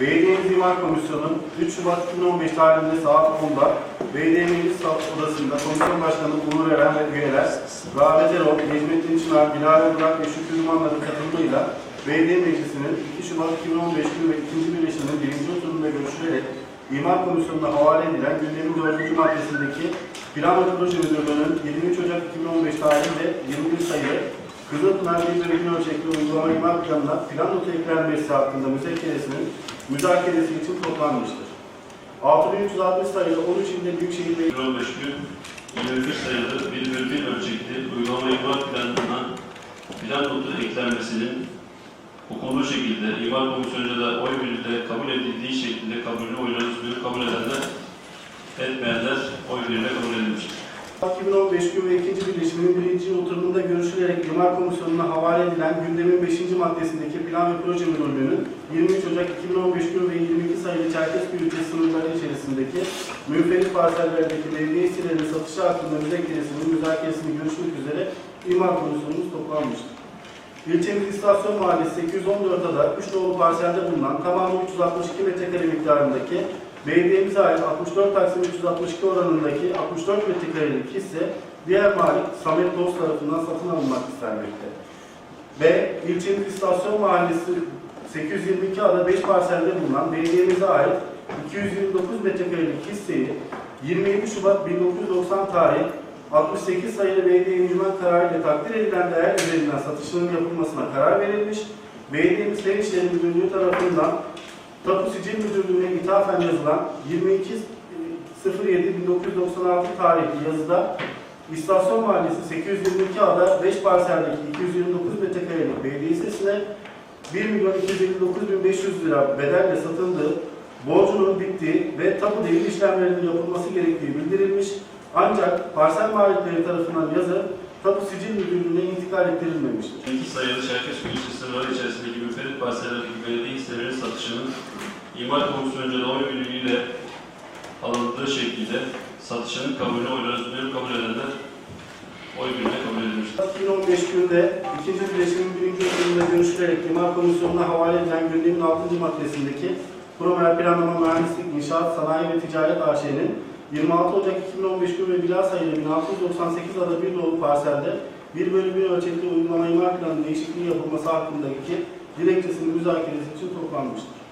Belediyemiz İmar Komisyonu 3 Şubat 2015 tarihinde saat 10'da Belediye Meclis Odası'nda Komisyon Başkanı Uğur Eren ve üyeler Rahmet Erol, Necmettin Çınar, Bilal Burak ve Şükrü Dumanların katılımıyla Belediye Meclisi'nin 2 Şubat 2015 günü ve 2. birleşiminin 1. oturumunda görüşülerek İmar Komisyonu'na havale edilen gündemin 4. maddesindeki Plan ve Proje Müdürlüğü'nün 23 Ocak 2015 tarihinde 21 sayılı Kızılpınar bir bölümün ölçekli uygulama imar planına plan notu eklenmesi hakkında müzakkeresinin müzakeresi için toplanmıştır. 6360 sayılı 13 ilde Büyükşehir Belediye 15 gün 21 sayılı 1 bölü 1 ölçekli uygulama imar planına plan notu eklenmesinin hukuku şekilde imar komisyonunda da oy birliğiyle kabul edildiği şekilde kabulünü buyurup kabul edenler etmeyenler oy birliğiyle kabul edilmiştir. 2015 gün ve ikinci birleşimin birinci oturumunda görüşülerek İmar Komisyonu'na havale edilen gündemin 5. maddesindeki plan ve proje müdürlüğünün 23 Ocak 2015 gün ve 22 sayılı Çerkezköy ilçe sınırları içerisindeki münferit parsellerdeki belediye hisselerinin satışı hakkında müzakkeresinin müzakeresini görüşmek üzere İmar Komisyonumuz toplanmıştır. İlçemiz İstasyon Mahallesi 814 ada 3 nolu parselde bulunan tamamı 362 metrekare miktarındaki belediyemize ait 64 Taksim 362 oranındaki 64 metrekarelik hisse diğer malik Samet Dost tarafından satın alınmak istenmekte. Ve ilçemiz İstasyon Mahallesi 822 ada 5 parselde bulunan belediyemize ait 229 metrekarelik hisseyi 27 Şubat 1990 tarih 68 sayılı belediye encümen kararı ile takdir edilen değer üzerinden satışının yapılmasına karar verilmiş. Belediyemiz Fen İşleri Müdürlüğü tarafından Tapu Sicil Müdürlüğü'ne ithafen yazılan 22.07.1996 tarihli yazıda İstasyon Mahallesi 822 ada 5 parseldeki 229 metrekarelik belediye hissesine 1 milyon 259.500 lira bedelle satıldığı, borcunun bittiği ve tapu devir işlemlerinin yapılması gerektiği bildirilmiş. Ancak parsel malikleri tarafından yazı Tapu Sicil Müdürlüğü'ne intikal ettirilmemiştir. 2 sayılı Çerkezköy ilçe sınırları içerisindeki münferit parsellerdeki belediye hisselerinin satışının imar komisyonunda oy birliğiyle alındığı şekilde satışının kabulünü oylarınız buyurup kabul edenler oy birliğiyle kabul edilmiştir. 2015 günde ikinci birleşimin birinci oturumunda görüşülerek İmar Komisyonu'na havale edilen gündemin 6. maddesindeki Promer Planlama Mühendislik İnşaat Sanayi ve Ticaret AŞ'nin 26 Ocak 2015 gün ve bilhassa ile 1698 ada bir dolu parselde 1 bölü 1 ölçekli uygulama imar planı değişikliği yapılması hakkındaki dilekçesinin müzakeresi için toplanmıştır.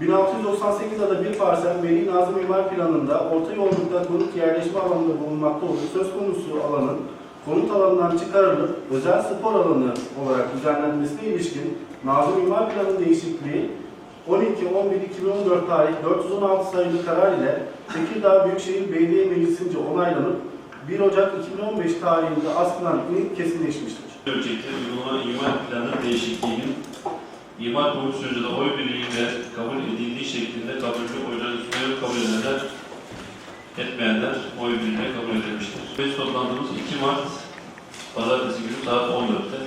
1698 ada bir parsel Veli Nazım İmar Planı'nda orta yoğunlukta konut yerleşme alanında bulunmakta olup söz konusu alanın konut alanından çıkarılıp özel spor alanı olarak düzenlenmesine ilişkin Nazım İmar Planı değişikliği 12-11-2014 tarih 416 sayılı karar ile Tekirdağ Büyükşehir Belediye Meclisi'nce onaylanıp 1 Ocak 2015 tarihinde askılan ilk kesinleşmiştir. Ölçekli uygulama imar planı değişikliğinin imar komisyonunda oy birliğiyle kabul edildiği şeklinde kabulü oylarınız buyurup kabul edenler etmeyenler oy birliğiyle kabul edilmiştir. Biz toplantımız 2 Mart Pazartesi günü saat 14'te.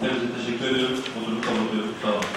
Hepinize teşekkür ediyorum. Oturup kapatıyorum. Sağ olun.